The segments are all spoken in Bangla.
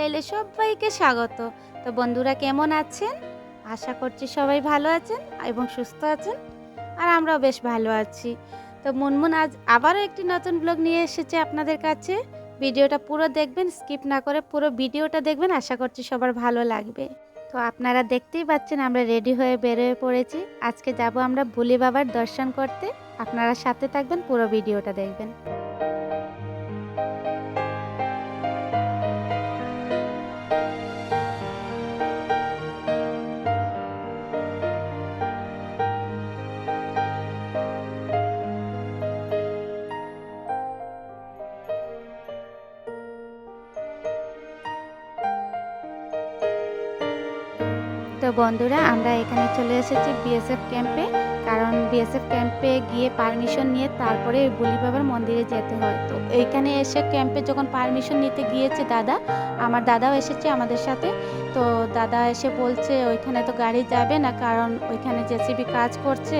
লাইফস্টাইলে সবাইকে স্বাগত। তো বন্ধুরা, কেমন আছেন? আশা করছি সবাই ভালো আছেন এবং সুস্থ আছেন, আর আমরাও বেশ ভালো আছি। তো মুনমুন, আজ আবারও একটি নতুন ব্লগ নিয়ে এসেছে আপনাদের কাছে। ভিডিওটা পুরো দেখবেন, স্কিপ না করে পুরো ভিডিওটা দেখবেন, আশা করছি সবার ভালো লাগবে। তো আপনারা দেখতেই পাচ্ছেন, আমরা রেডি হয়ে বেরোয় পড়েছি। আজকে যাব আমরা বুলি বাবার দর্শন করতে। আপনারা সাথে থাকবেন, পুরো ভিডিওটা দেখবেন। বন্ধুরা, আমরা এখানে চলে এসেছি বিএসএফ ক্যাম্পে কারণ বিএসএফ ক্যাম্পে গিয়ে পারমিশন নিয়ে তারপরে বুলি বাবার মন্দিরে যেতে হয়। তো এইখানে এসে ক্যাম্পে যখন পারমিশন নিতে গিয়েছে দাদা, আমার দাদাও এসেছে আমাদের সাথে। তো দাদা এসে বলছে, ওইখানে তো গাড়ি যাবে না, কারণ ওইখানে জেসিবি কাজ করছে।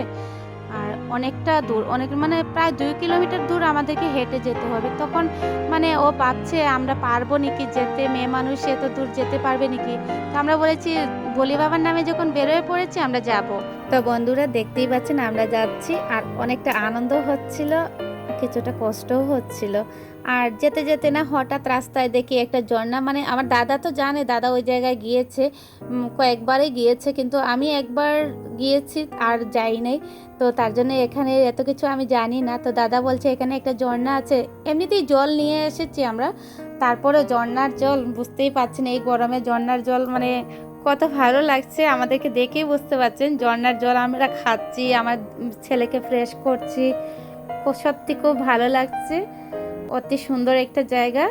আর অনেকটা দূর, অনেক মানে প্রায় দুই কিলোমিটার দূর আমাদেরকে হেঁটে যেতে হবে। তখন মানে ও ভাবছে, আমরা পারব নাকি যেতে? মেয়ে মানুষ এত দূর যেতে পারবে নাকি? তো আমরা বলেছি বলি বাবার নামে যখন বেরোয় পড়েছি, আমরা যাব। তো বন্ধুরা, দেখতেই পাচ্ছেন, আমরা যাচ্ছি, আর অনেকটা আনন্দ হচ্ছিল, কিছুটা কষ্টও হচ্ছিল। আর যেতে যেতে না, হঠাৎ রাস্তায় দেখি একটা ঝর্ণা মানে আমার দাদা তো জানে, দাদা ওই জায়গায় গিয়েছে কয়েকবারই গিয়েছে, কিন্তু আমি একবার গিয়েছি আর যাই নাই। তো তার জন্য এখানে এত কিছু আমি জানি না। তো দাদা বলছে, এখানে একটা ঝর্ণা আছে। এমনিতেই জল নিয়ে এসেছি আমরা তারপরে ঝর্ণার জল, বুঝতেই পারছি না এই গরমে ঝর্ণার জল মানে কত ভালো লাগছে, আমাদেরকে দেখেই বুঝতে পারছেন। ঝর্নার জল আমরা খাচ্ছি, আমার ছেলেকে ফ্রেশ করছি। সত্যি খুব ভালো লাগছে। অতি সুন্দর একটা জায়গা।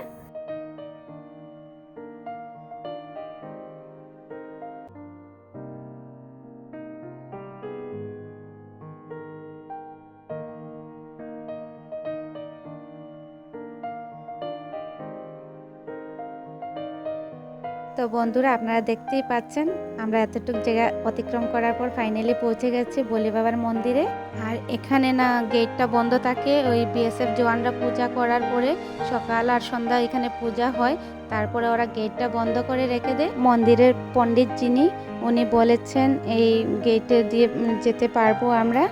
তো বন্ধুরা, আপনারা দেখতেই পাচ্ছেন, আমরা এতটুকু জায়গা অতিক্রম করার পর ফাইনালি পৌঁছে গেছি বলি বাবার মন্দিরে। আর এখানে না গেটটা বন্ধ থাকে, ওই বিএসএফ জওয়ানরা পূজা করার পরে সকাল আর সন্ধ্যা এখানে পূজা হয়। তারপরে ওরা গেটটা বন্ধ করে রেখে দেয়। মন্দিরের পণ্ডিত যিনি, উনি বলেছেন, এই গেটে দিয়ে যেতে পারব আমরা,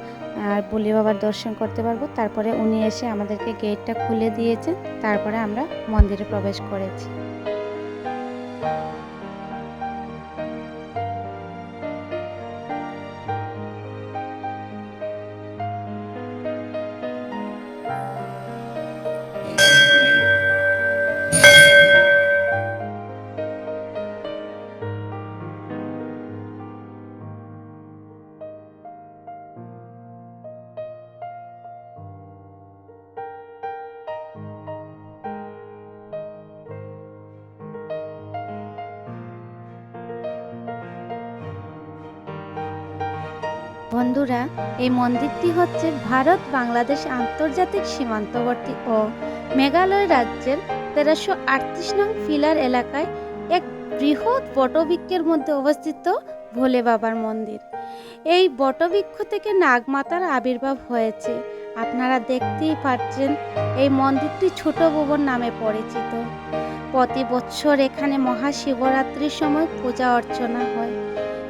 আর বলি বাবার দর্শন করতে পারব। তারপরে উনি এসে আমাদেরকে গেটটা খুলে দিয়েছেন। তারপরে আমরা মন্দিরে প্রবেশ করেছি। বন্ধুরা, এই মন্দিরটি হচ্ছে ভারত, বাংলাদেশ আন্তর্জাতিক সীমান্তবর্তী ও মেঘালয় রাজ্যের তেরোশো আটত্রিশ নং ফিলার এলাকায় এক বৃহৎ বটবৃক্ষের মধ্যে অবস্থিত ভোলে বাবার মন্দির। এই বটবৃক্ষ থেকে নাগমাতার আবির্ভাব হয়েছে। আপনারা দেখতেই পাচ্ছেন, এই মন্দিরটি ছোট ভুবন নামে পরিচিত। প্রতি বছর এখানে মহাশিবরাত্রির সময় পূজা অর্চনা হয়।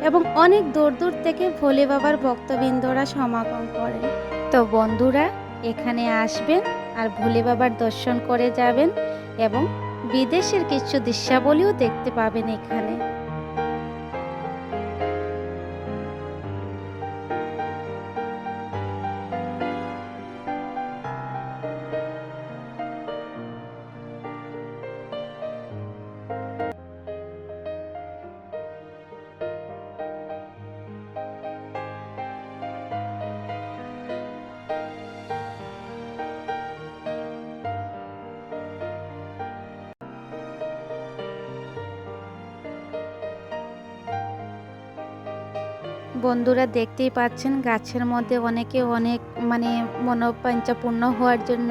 এবং অনেক দূর দূর থেকে ভোলে বাবার ভক্তবৃন্দরা সমাগম করেন। তো বন্ধুরা, এখানে আসবেন আর ভোলে বাবার দর্শন করে যাবেন এবং বিদেশের কিছু দৃশ্যাবলীও দেখতে পাবেন এখানে। বন্ধুরা দেখতেই পাচ্ছেন, গাছের মধ্যে অনেকে অনেক মানে মনোপাঞ্চাপূর্ণ হওয়ার জন্য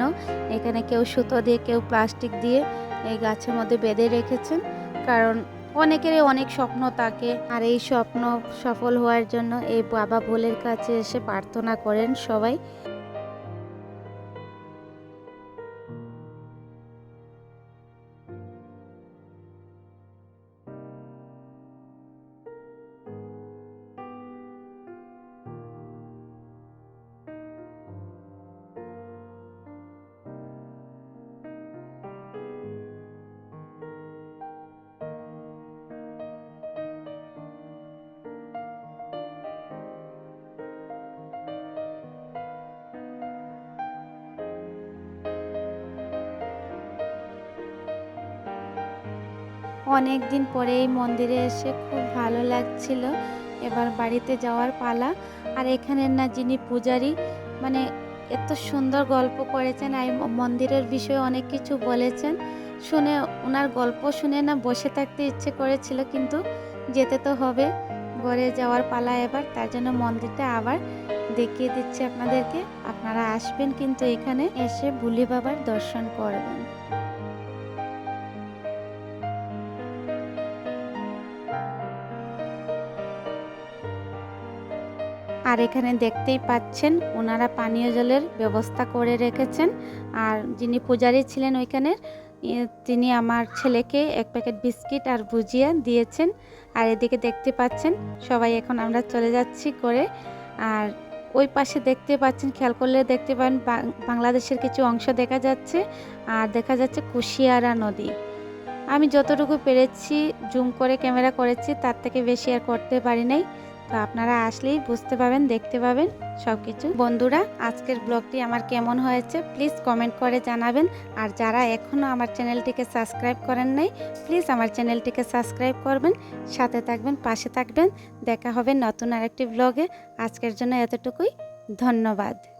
এখানে কেউ সুতো দিয়ে, কেউ প্লাস্টিক দিয়ে এই গাছের মধ্যে বেঁধে রেখেছেন। কারণ অনেকের অনেক স্বপ্ন থাকে আর এই স্বপ্ন সফল হওয়ার জন্য এই বাবা ভোলের কাছে এসে প্রার্থনা করেন সবাই। অনেক দিন পরে এই মন্দিরে এসে খুব ভালো লাগছিল। এবার বাড়িতে যাওয়ার পালা। আর এখানের না যিনি পূজারী মানে এত সুন্দর গল্প করেছেন আর মন্দিরের বিষয়ে অনেক কিছু বলেছেন। শুনে ওনার গল্প শুনে না বসে থাকতে ইচ্ছে করেছিল, কিন্তু যেতে তো হবে। ঘরে যাওয়ার পালা এবার, তার জন্য মন্দিরটা আবার দেখিয়ে দিচ্ছি আপনাদেরকে। আপনারা আসবেন কিন্তু এখানে এসে ভুলি বাবার দর্শন করবেন। আর এখানে দেখতেই পাচ্ছেন, ওনারা পানীয় জলের ব্যবস্থা করে রেখেছেন। আর যিনি পূজারী ছিলেন ওইখানের তিনি আমার ছেলেকে এক প্যাকেট বিস্কিট আর ভুজিয়া দিয়েছেন। আর এদিকে দেখতে পাচ্ছেন, সবাই এখন আমরা চলে যাচ্ছি করে। আর ওই পাশে দেখতে পাচ্ছেন, খেয়াল করলে দেখতে পান বাংলাদেশের কিছু অংশ দেখা যাচ্ছে। আর দেখা যাচ্ছে কুশিয়ারা নদী। আমি যতটুকু পেরেছি, জুম করে ক্যামেরা করেছি, তার থেকে বেশি আর করতে পারি নাই। তো আপনারা আসলেই বুঝতে পাবেন, দেখতে পাবেন সব কিছু বন্ধুরা, আজকের ব্লগটি আমার কেমন হয়েছে প্লিজ কমেন্ট করে জানাবেন। আর যারা এখনও আমার চ্যানেলটিকে সাবস্ক্রাইব করেন নাই, প্লিজ আমার চ্যানেলটিকে সাবস্ক্রাইব করবেন। সাথে থাকবেন, পাশে থাকবেন। দেখা হবে নতুন আরেকটি ব্লগে। আজকের জন্য এতটুকুই। ধন্যবাদ।